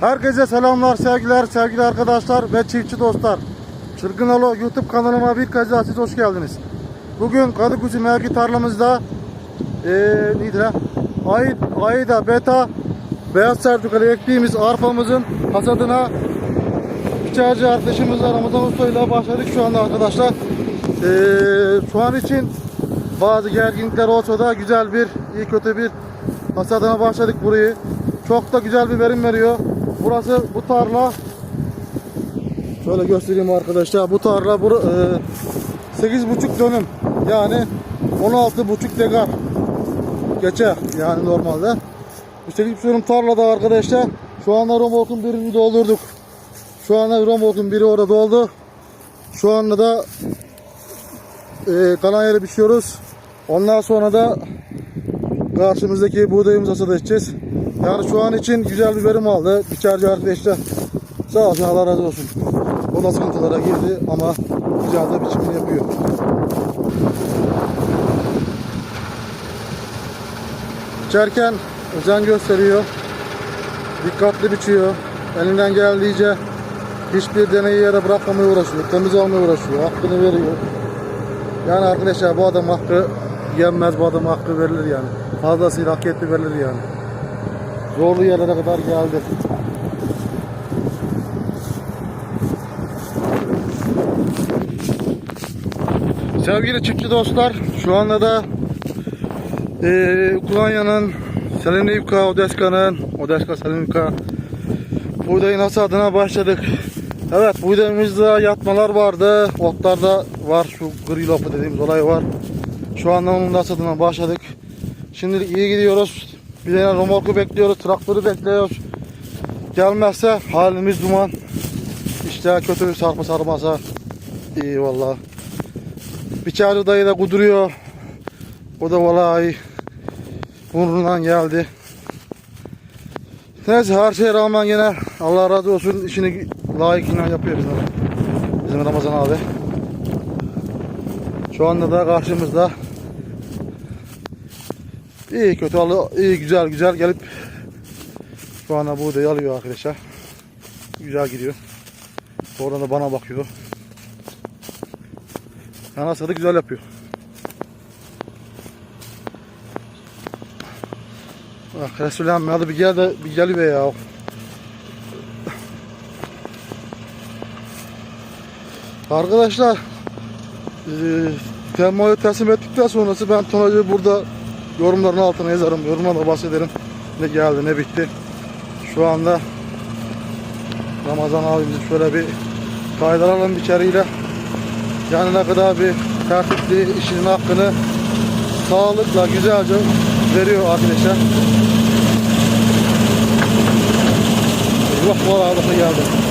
Herkese selamlar, sevgiler, sevgili arkadaşlar ve çiftçi dostlar. Çılgın Alo YouTube kanalıma bir kez daha siz hoş geldiniz. Bugün Kadıkuzu mevki tarlamızda eee neydi lan? Ay, Ayda Beta beyaz sertifikalı ektiğimiz arpamızın hasadına içerici arkadaşımızla Ramazan Usta ile başladık şu anda arkadaşlar. Eee, şu an için bazı gerginlikler olsa da güzel bir, iyi kötü bir hasadına başladık burayı. Çok da güzel bir verim veriyor. Burası bu tarla şöyle göstereyim arkadaşlar. Bu tarla bu e, 8,5 dönüm. Yani 16,5 dekar geçer yani normalde. Bu 8,5 dönüm tarlada arkadaşlar şu anda romorkun birini doldurduk. Şu anda romorkun biri orada doldu. Şu anda da e, kalan yere biçiyoruz. Ondan sonra da karşımızdaki buğdayımızı hasat edeceğiz. Yani şu an için güzel bir verim aldı. Biçerci arkadaşlar sağ olsun Allah razı olsun. O da sıkıntılara girdi ama güzel de biçimini yapıyor. Biçerken özen gösteriyor. Dikkatli biçiyor. Elinden geldiğince hiçbir deneyi yere bırakmamaya uğraşıyor. Temiz almaya uğraşıyor. Hakkını veriyor. Yani arkadaşlar bu adam hakkı yenmez bu adam hakkı verilir yani. Fazlasıyla hak etti verilir yani. Zorlu yerlere kadar geldi. Sevgili çiftçi dostlar, şu anda da eee Ukrayna'nın Selenivka Odeska'nın Odeska Selenivka buğdayın hasadına başladık. Evet buğdayımızda yatmalar vardı. Otlarda var şu gri lafı dediğimiz olay var. Şu anda onun hasadına başladık. Şimdi iyi gidiyoruz. Bir tane romorku bekliyoruz. Traktörü bekliyoruz. Gelmezse halimiz duman. İşte kötü sarpa sarmasa iyi vallahi. Biçari dayı da kuduruyor. O da vallahi burnundan geldi. Neyse her şeye rağmen yine Allah razı olsun işini layıkıyla yapıyor bizim, bizim Ramazan abi. Şu anda da karşımızda iyi kötü alı iyi güzel güzel gelip şu anda buğdayı alıyor arkadaşlar. Güzel gidiyor. Oradan da bana bakıyor. Anası da güzel yapıyor. Bak Resulullah hadi bir gel de bir gel be ya. Arkadaşlar eee temayı teslim ettikten sonrası ben tonajı burada yorumların altına yazarım. Yorumlarda bahsederim. Ne geldi ne bitti. Şu anda Ramazan abimizi şöyle bir kaydıralım içeriyle. Yani ne kadar bir tertipli işinin hakkını sağlıkla güzelce veriyor arkadaşlar. Yok bu arada geldi.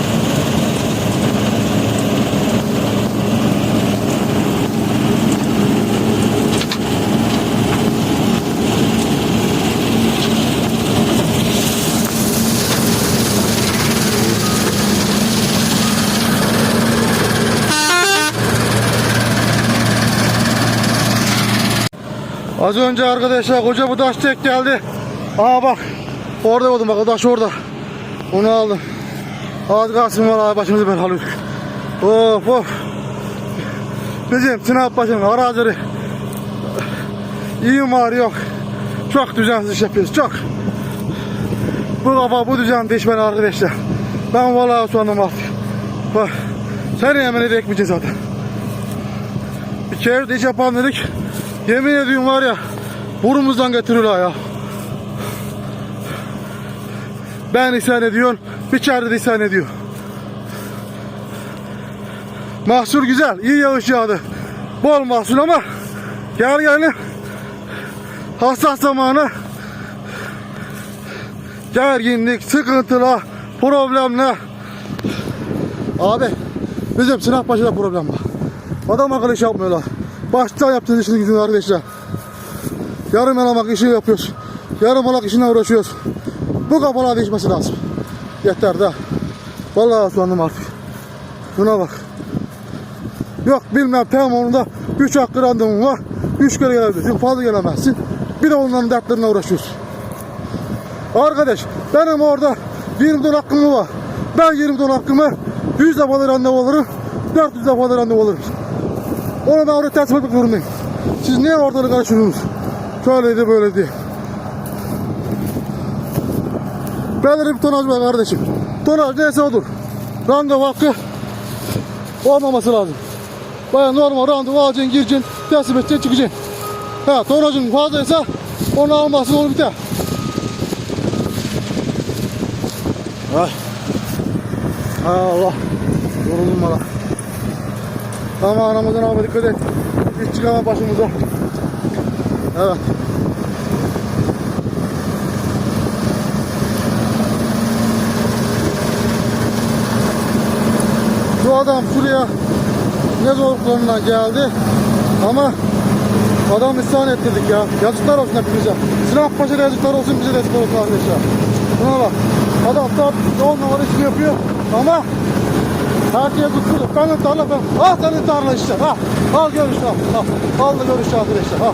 Az önce arkadaşlar koca bu taş tek geldi. Aa bak. Orada buldum bak o taş orada. Onu aldım. Az kalsın var abi başımızı ben alıyorduk. Of of. Bizim Sinop başının arazileri. İyi var yok. Çok düzensiz iş yapıyoruz çok. Bu kafa bu düzen değişmeli arkadaşlar. Ben vallahi usandım artık. Bak. Seni yemin ederek ekmeyeceğiz zaten. Bir kere iş yapan dedik. Yemin ediyorum var ya burnumuzdan getiriyorlar ya. Ben isyan ediyorum. İçeride de isyan ediyor. Mahsul güzel. iyi yağış yağdı. Bol mahsul ama gel gelin hassas zamanı gerginlik, sıkıntılar, problemler. Abi bizim Sinopbaşı'da problem var. Adam akıllı iş yapmıyorlar. Başta yaptığınız işini gücünü arkadaşlar. Yarım yalamak işi yapıyoruz. Yarım malak işine uğraşıyoruz. Bu kafalar değişmesi lazım. Yeter de. Vallahi aslanım artık. Şuna bak. Yok bilmem Teoman'da 3 hakkı randevum var. 3 kere gelebilirsin. Fazla gelemezsin. Bir de onların dertlerine uğraşıyoruz. Arkadaş benim orada 20 ton hakkım var? Ben 20 ton hakkımı 100 defa randevu alırım. 400 defa randevu alırım. Onu ben oraya etmek zorundayım. Siz niye ortalığı karıştırıyorsunuz? Şöyleydi böyleydi. Belirli bir tonaj var kardeşim. Tonaj neyse odur. Randevu hakkı olmaması lazım. Baya normal randevu alacaksın, gireceksin, teslim edeceksin, çıkacaksın. Ha, tonajın fazlaysa onu almazsın olur biter. Ay Allah. Yoruldum bana. Ama Ramazan abi dikkat et. Hiç çıkamam başımıza. Evet. Şu adam şuraya ne zorluklarından geldi ama adam isyan ettirdik ya. Yazıklar olsun hepimize. Sinan Paşa'da yazıklar olsun bize de yazıklar olsun arkadaşlar. Buna bak. Adam tam on numara işini yapıyor ama herkese tuttu. Benim tarla ben. Al senin tarla işte. Ha. Al gör işte. Al. Al da gör işte arkadaşlar. Ha.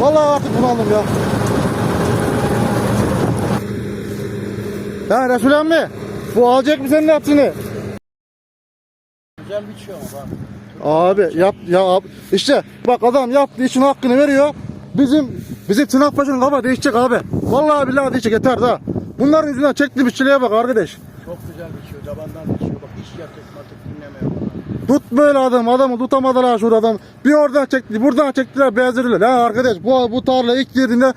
Vallahi artık bunaldım ya. Ya Resul emmi. Bu alacak mı senin hepsini? Güzel biçiyor ama bak. Abi yap ya abi. işte bak adam yaptı işin hakkını veriyor. Bizim bizim tırnak başının kafa değişecek abi. Vallahi billahi değişecek yeter daha. Bunların yüzünden çekti biççiliğe bak arkadaş. Çok güzel biçiyor. Bak hiç yatık matık dinlemiyor. Tut böyle adam adamı tutamadılar şurada adam. Bir oradan çekti buradan çektiler bezdirdiler. Ha arkadaş bu bu tarla ilk girdiğinde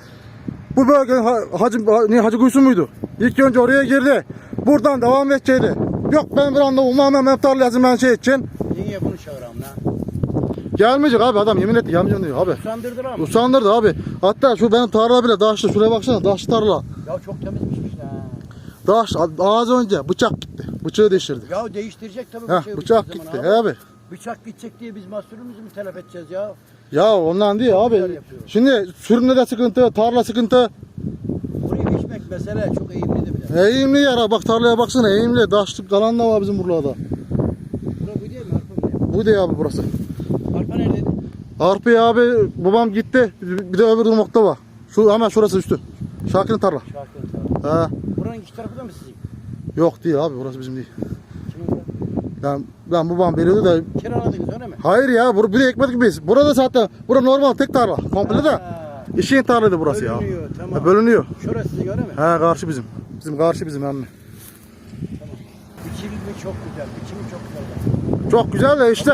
bu bölge ha, hacı, ha- ne, hacı kuyusu muydu? İlk önce oraya girdi. Buradan devam edecekti. Yok ben bir anda umam hemen tarla yazın ben şey edeceğim. Niye bunu çağıram lan? Gelmeyecek abi adam yemin etti gelmeyeceğim diyor abi. Usandırdılar mı? Usandırdı abi. Hatta şu benim tarla bile daşlı. Şuraya baksana daşlı tarla. Ya çok temiz biçmiş ha. Daş az önce bıçak gitti. Bıçağı değiştirdi. Ya değiştirecek tabii Heh, bıçağı bıçak gitti zaman abi. Bıçak gidecek diye biz mahsulümüzü mü telef edeceğiz ya? Ya ondan değil abi. güzel yapıyor. Şimdi sürümde de sıkıntı, tarla sıkıntı. Burayı biçmek mesele çok eğimli de bile. Eğimli yer ha. Bak tarlaya baksana eğimli. Daşlık kalan da var bizim buralarda. Bura bu değil mi? Arpa mı? Bu değil abi burası. Arpa neredeydi? Arpayı abi babam gitti. Bir de öbür nokta var. Şu hemen şurası üstü. Şakir'in tarla. Şarkı. Ha. Buranın iki tarafı da mı sizin? Yok değil abi burası bizim değil. Kimin? Ben, ben babam veriyordu da Kiraladınız öyle mi? Hayır ya bur bir de ekmedik biz. Burada zaten bura normal tek tarla. Komple de. İşin tarlaydı burası ya. Bölünüyor, tamam. Ha, bölünüyor. Şurası sizin öyle mi? He karşı bizim. Bizim karşı bizim emmi. Biçimi çok güzel. Biçimi çok güzel. Çok güzel de işte.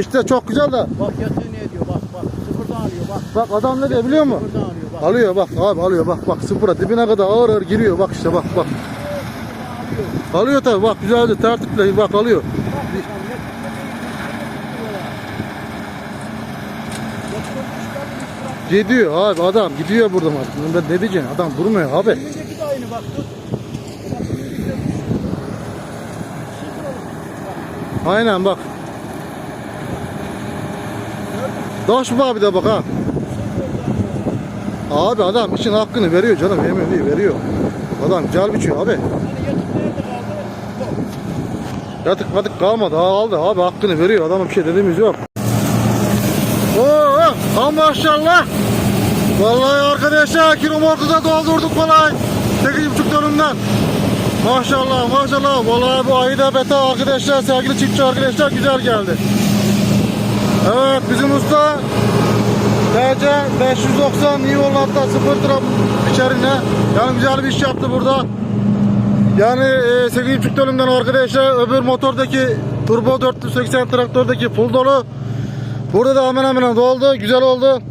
İşte çok güzel de. Bak yatağı ne ediyor bak bak. Sıfırdan alıyor bak. Bak adam ne diyor biliyor musun? Sıfırdan alıyor bak. Alıyor bak abi alıyor bak bak sıfıra dibine kadar ağır ağır giriyor bak işte bak bak. Alıyor tabi bak güzelce tertiple bak alıyor. Gidiyor abi adam gidiyor buradan artık. Ben ne diyeceğim adam durmuyor abi. Aynen bak. Daş mı abi de bak ha. Abi adam için hakkını veriyor canım emin değil veriyor. Adam güzel biçiyor abi. Hani yatık nerede kaldı? Yok. Yatık matık kalmadı ha, aldı abi hakkını veriyor adama bir şey dediğimiz yok. Oo, ha maşallah. Vallahi arkadaşlar kilometrede doldurduk vallahi. 8,5 dönümden. Maşallah maşallah. Vallahi bu ayda beta arkadaşlar sevgili çiftçi arkadaşlar güzel geldi. Evet bizim usta TC 590 New Holland'da 0 trap içerine. Yani güzel bir iş yaptı burada. Yani e, 8.5 dönümden arkadaşlar öbür motordaki turbo 480 traktördeki full dolu. Burada da hemen hemen doldu. Güzel oldu.